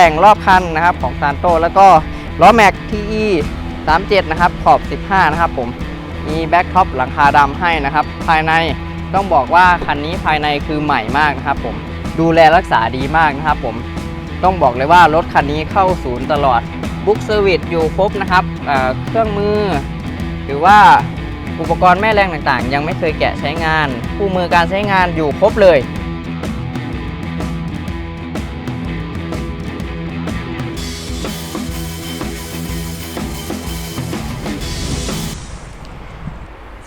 แต่งรอบคันนะครับของซานโตแล้วก็ล้อแม็กที่ E 37 นะครับ ขอบ 15 นะครับผม มีแบ็คท็อปหลังคาดำให้นะครับ ภายในต้องบอกว่าคันนี้ภายในคือใหม่มากนะครับผมดูแลรักษาดีมากนะครับผมต้องบอกเลยว่ารถคันนี้เข้าศูนย์ตลอดบุ๊กเซอร์วิสอยู่ครบนะครับเเครื่องมือ หรือว่าอุปกรณ์แม่แรงต่างๆ ยังไม่เคยแกะใช้งาน คู่มือการใช้งานอยู่ครบเลย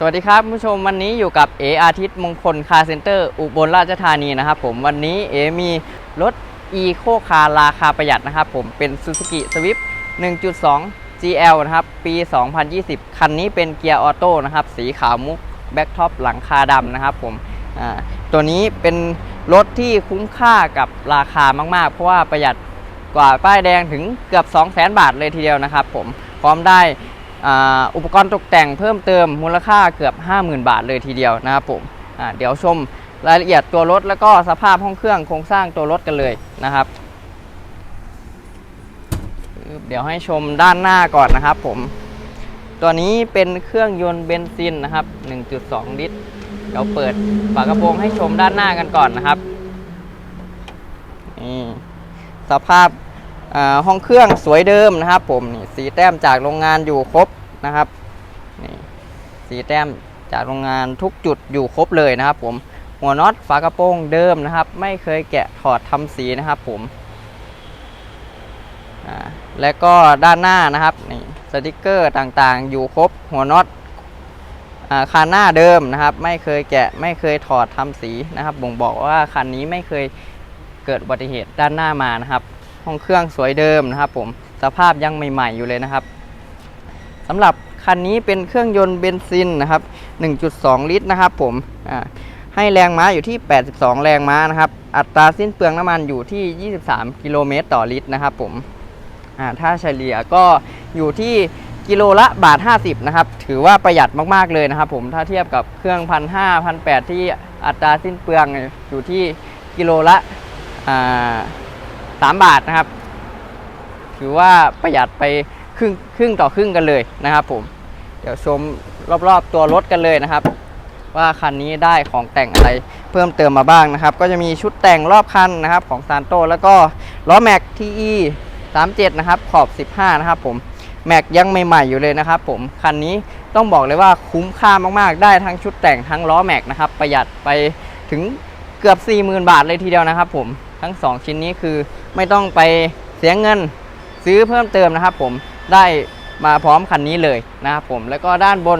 สวัสดีครับผู้ชมวันนี้อยู่กับเออาทิตย์มงคลคาร์เซ็นเตอร์อุบลราชธานีนะครับผมวันนี้เอมีรถ e โคคาราคาประหยัดนะครับผมเป็น Suzuki Swift 1.2 GL นะครับปี 2020 คันนี้เป็นเกียร์ออโต้นะครับสีขาวมุกแบ็กท็อปหลังคาดำนะครับผมตัวนี้เป็นรถที่คุ้มค่ากับราคามาก ๆ เพราะว่าประหยัดกว่าป้ายแดงถึงเกือบ 200,000 บาทเลยทีเดียวนะครับผมพร้อมได้ อุปกรณ์ตกแต่งเพิ่มเติมมูลค่าเกือบ 50,000 บาทเลยทีเดียวนะครับผมเดี๋ยวชมรายละเอียดตัวรถแล้วก็สภาพห้องเครื่องโครงสร้างตัวรถกันเลยนะครับ เดี๋ยวให้ชมด้านหน้าก่อนนะครับผม ตัวนี้เป็นเครื่องยนต์เบนซินนะครับ 1.2 ลิตร เดี๋ยวเปิดฝากระโปรงให้ชมด้านหน้ากันก่อนนะครับนี่สภาพ ห้องเครื่องสวยเดิมนะครับผมนี่สีแต้มจากโรงงานอยู่ครบนะครับนี่สีแต้มจากโรงงานทุกจุดอยู่ครบเลยนะครับ ผมหัวน็อตฝากระโปรงเดิมนะครับ ไม่เคยแกะถอดทำสีนะครับ ผมและก็ด้านหน้านะครับนี่สติกเกอร์ต่างๆ อยู่ครบหัวน็อตคานหน้าเดิมนะครับ ไม่เคยแกะไม่เคยถอดทำสีนะครับ บ่งบอกว่าคันนี้ไม่เคยเกิดอุบัติเหตุด้านหน้ามานะครับ ห้องเครื่องสวยเดิมนะครับผมสภาพยังใหม่ ๆอยู่เลยนะครับสำหรับคันนี้เป็นเครื่องยนต์เบนซินนะครับ 1.2 ลิตรนะครับผมให้แรงม้าอยู่ที่ 82 แรงม้านะครับ อัตราสิ้นเปลืองน้ำมันอยู่ที่ 23 กิโลเมตรต่อลิตรนะครับผมถ้าเฉลี่ยก็อยู่ที่กิโลละบาท 50 นะครับ ถือว่าประหยัดมากๆเลยนะครับผมถ้าเทียบกับเครื่องพันห้าพันแที่อัตราสิ้นเปลืองอยู่ที่กิโลละอ่า สามบาทนะครับ ถือว่าประหยัดไปครึ่งครึ่งต่อครึ่งกันเลยนะครับผม เดี๋ยวชมรอบๆตัวรถกันเลยนะครับ ว่าคันนี้ได้ของแต่งอะไรเพิ่มเติมมาบ้างนะครับ ก็จะมีชุดแต่งรอบคันนะครับของซานโตแล้วก็ล้อแม็ก TE 37 นะครับ ขอบ 15 นะครับผม แม็กยังใหม่ ๆ อยู่เลยนะครับผม คันนี้ต้องบอกเลยว่าคุ้มค่ามากๆ ได้ทั้งชุดแต่งทั้งล้อแม็กนะครับ ประหยัดไปถึงเกือบ 40,000 บาทเลยทีเดียวนะครับผม ทั้ง 2 ชิ้นนี้คือไม่ต้องไปเสียเงินซื้อเพิ่มเติมนะครับ ผมได้มาพร้อมคันนี้เลยนะครับผมแล้วก็ด้านบน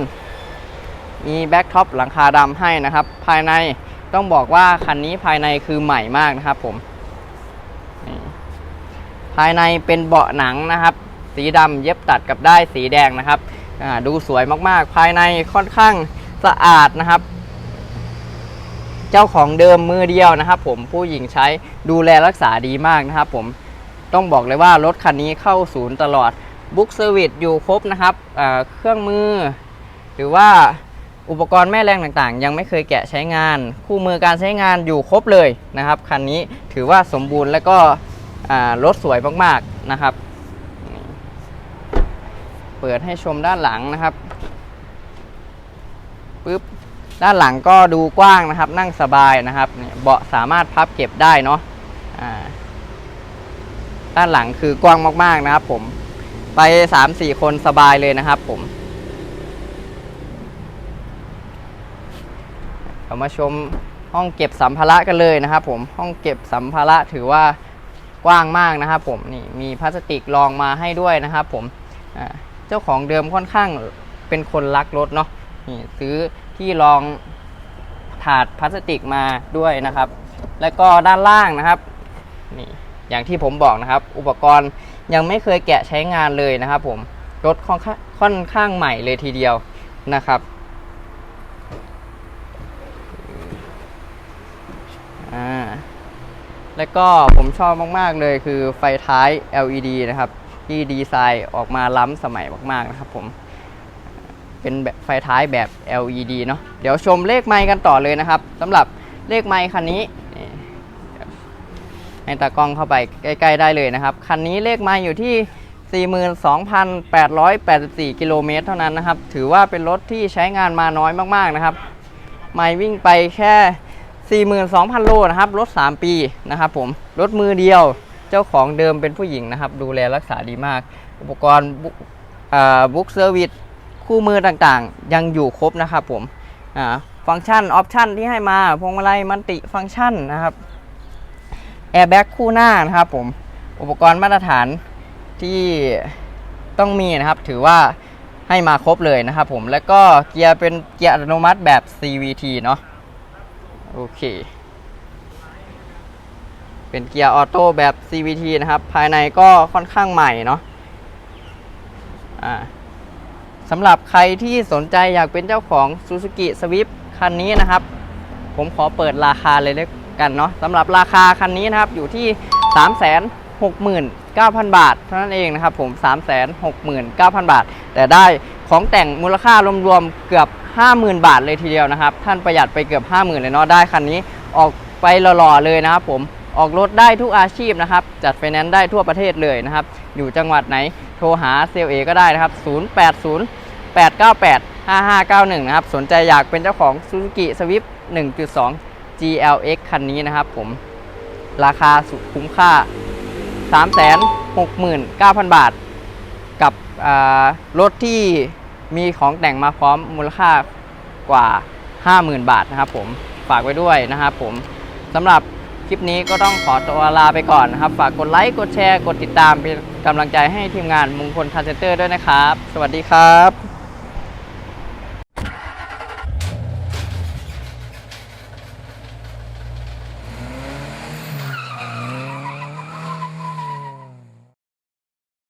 มีแบ็คท็อปหลังคาดำให้นะครับ ภายในต้องบอกว่าคันนี้ภายในคือใหม่มากนะครับผมภายในเป็นเบาะหนังนะครับ สีดำเย็บตัดกับได้สีแดงนะครับดูสวยมากๆ ภายในค่อนข้างสะอาดนะครับ เจ้าของเดิมมือเดียวนะครับผมผู้หญิงใช้ดูแลรักษาดีมากนะครับผมต้องบอกเลยว่ารถคันนี้เข้าศูนย์ตลอดบุ๊กเซอร์วิสอยู่ครบนะครับเครื่องมือ หรือว่าอุปกรณ์แม่แรงต่างๆ ยังไม่เคยแกะใช้งาน คู่มือการใช้งานอยู่ครบเลยนะครับคันนี้ถือว่าสมบูรณ์และก็รถสวยมากๆนะครับ เปิดให้ชมด้านหลังนะครับ ด้านหลังก็ดูกว้างนะครับ นั่งสบายนะครับเบาะสามารถพับเก็บได้เนาะด้านหลังคือกว้างมาก ๆนะครับ ผมไป 3-4 คนสบายเลยนะครับ ผมเรามาชมห้องเก็บสัมภาระกันเลยนะครับผมห้องเก็บสัมภาระถือว่ากว้างมากนะครับ ผมนี่มีพลาสติกรองมาให้ด้วยนะครับ ผมเจ้าของเดิมค่อนข้างเป็นคนรักรถเนาะนี่ซื้อ ที่รองถาดพลาสติกมาด้วยนะครับ แล้วก็ด้านล่างนะครับนี่อย่างที่ผมบอกนะครับ อุปกรณ์ยังไม่เคยแกะใช้งานเลยนะครับผมรถค่อนข้างค่อนข้างใหม่เลยทีเดียวนะครับอ่าแล้วก็ผมชอบมากๆเลยคือไฟท้าย LED นะครับ ที่ดีไซน์ออกมาล้ำสมัยมากๆนะครับผม เป็นแบบไฟท้ายแบบ LED เนาะเดี๋ยวชมเลขไมค์กันต่อเลยนะครับสำหรับเลขไมค์คันนี้ให้ตากล้องเข้าไปใกล้ๆได้เลยนะครับ คันนี้เลขไมาอยู่ที่42,884 กิโลเมตรเท่านั้นนะครับ ถือว่าเป็นรถที่ใช้งานมาน้อยมากๆนะครับ ไม่วิ่งไปแค่ 42,000 โลนะครับ รถ 3 ปีนะครับผม รถมือเดียว เจ้าของเดิมเป็นผู้หญิงนะครับ ดูแลรักษาดีมาก อุปกรณ์บุ๊กเซอร์วิส คู่มือต่างๆ ยังอยู่ครบนะครับผมฟังก์ชันออปชันที่ให้มาพวงมาลัยมันติฟังก์ชันนะครับแอร์แบ็กคู่หน้านะครับผมอุปกรณ์มาตรฐานที่ต้องมีนะครับ ถือว่าให้มาครบเลยนะครับผมแล้วก็เกียร์เป็นเกียร์อัตโนมัติแบบ CVT เนาะโอเคเป็นเกียร์ออโต้แบบ CVT นะครับ ภายในก็ค่อนข้างใหม่เนาะอ่า สำหรับใครที่สนใจอยากเป็นเจ้าของ Suzuki Swift คันนี้นะครับ ผมขอเปิดราคาเลยแล้วกันเนาะสำหรับราคาคันนี้นะครับอยู่ที่ 369,000 บาท เท่านั้นเองนะครับผม 369,000 บาท แต่ได้ของแต่งมูลค่ารวมๆเกือบ 50,000 บาทเลยทีเดียวนะครับ ท่านประหยัดไปเกือบ 50,000 เลยเนาะได้คันนี้ออกไปหล่อๆเลยนะครับผมออกรถได้ทุกอาชีพนะครับ จัดไฟแนนซ์ได้ทั่วประเทศเลยนะครับ อยู่จังหวัดไหนโทรหาเซลเอก็ได้นะครับ 080 898 5591 นะครับ สนใจอยากเป็นเจ้าของ Suzuki Swift 1.2 GLX คันนี้นะครับผม ราคาสุดคุ้มค่า 369,000 บาท กับรถที่มีของแต่งมาพร้อมมูลค่ากว่า 50,000 บาทนะครับผมฝากไว้ด้วยนะครับผมสำหรับคลิปนี้ก็ต้องขอตัวลาไปก่อนนะครับ ฝากกดไลค์กดแชร์ กดติดตามเป็นกำลังใจให้ทีมงานมงคลคาร์เซนเตอร์ด้วยนะครับ สวัสดีครับ